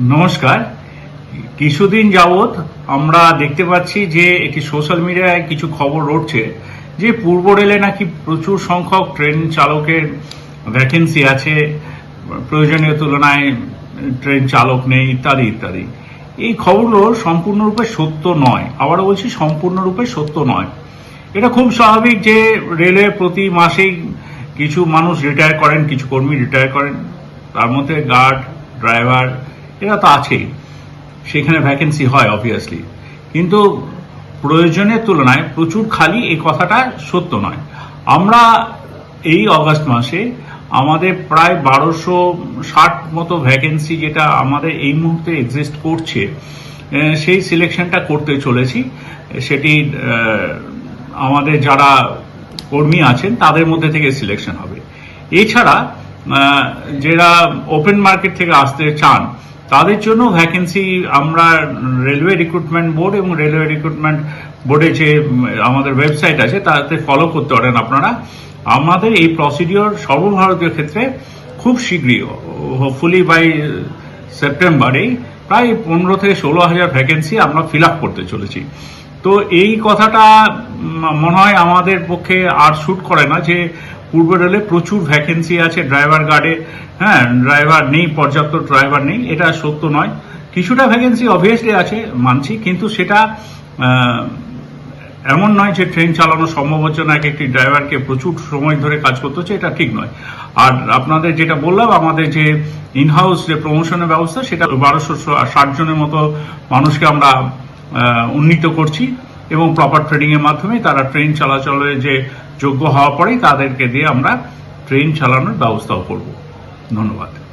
নমস্কার। কিছুদিন যাবৎ আমরা দেখতে পাচ্ছি যে একটি সোশ্যাল মিডিয়ায় কিছু খবর রটছে যে পূর্ব রেলে নাকি প্রচুর সংখ্যক ট্রেন চালকের ভ্যাকেন্সি আছে, প্রয়োজনীয় তুলনায় ট্রেন চালক নেই, ইত্যাদি ইত্যাদি। এই খবরগুলো সম্পূর্ণরূপে সত্য নয়। আবারও বলছি, সম্পূর্ণরূপে সত্য নয়। এটা খুব স্বাভাবিক যে রেলে প্রতি মাসেই কিছু মানুষ রিটায়ার করেন, কিছু কর্মী রিটায়ার করেন। তার মধ্যে গার্ড ড্রাইভার এরা তো আছেই। সেখানে ভ্যাকেন্সি হয় অবভিয়াসলি কিন্তু প্রয়োজনের তুলনায় প্রচুর খালি এই কথাটা সত্য নয়। আমরা এই অগাস্ট মাসে আমাদের প্রায় বারোশো ষাট মতো ভ্যাকেন্সি যেটা আমাদের এই মুহূর্তে এক্সিস্ট করছে সেই সিলেকশনটা করতে চলেছি। সেটি আমাদের যারা কর্মী আছেন, তাদের মধ্যে থেকে সিলেকশন হবে। এছাড়া যারা ওপেন মার্কেট থেকে আসতে চান তাদের জন্য ভ্যাকেন্সি আমরা রেলওয়ে রিক্রুটমেন্ট বোর্ড এবং রেলওয়ে রিক্রুটমেন্ট বোর্ডে যে আমাদের ওয়েবসাইট আছে, তাতে ফলো করতে পারেন আপনারা। আমাদের এই প্রসিডিওর সর্বভারতীয় ক্ষেত্রে খুব শীঘ্রই হোপফুলি বাই সেপ্টেম্বরেই প্রায় পনেরো থেকে ষোলো হাজার ভ্যাকেন্সি আমরা ফিল আপ করতে চলেছি। তো এই কথাটা মনে হয় আমাদের পক্ষে আর শ্যুট করে না যে পূর্ব রেলে প্রচুর ভ্যাকেন্সি আছে ড্রাইভার গার্ডে হ্যাঁ ড্রাইভার নেই, পর্যাপ্ত ড্রাইভার নেই, এটা সত্য নয়। কিছুটা ভ্যাকেন্সি অবভিয়াসলি আছে, মানছি, কিন্তু সেটা এমন নয় যে ট্রেন চালানো সম্ভব হচ্ছে না, এক একটি ড্রাইভারকে প্রচুর সময় ধরে কাজ করতে হচ্ছে, এটা ঠিক নয়। আর আপনাদের যেটা বললাম, আমাদের যে ইনহাউস যে প্রমোশনের ব্যবস্থা, সেটা বারোশো ষাট জনের মতো মানুষকে আমরা উন্নীত করছি। এবং প্রপার ট্রেনিংয়ের মাধ্যমে তারা ট্রেন চলাচলের যে যোগ্য হওয়া পরেই তাদেরকে দিয়ে আমরা ট্রেন চালানোর ব্যবস্থাও করব। ধন্যবাদ।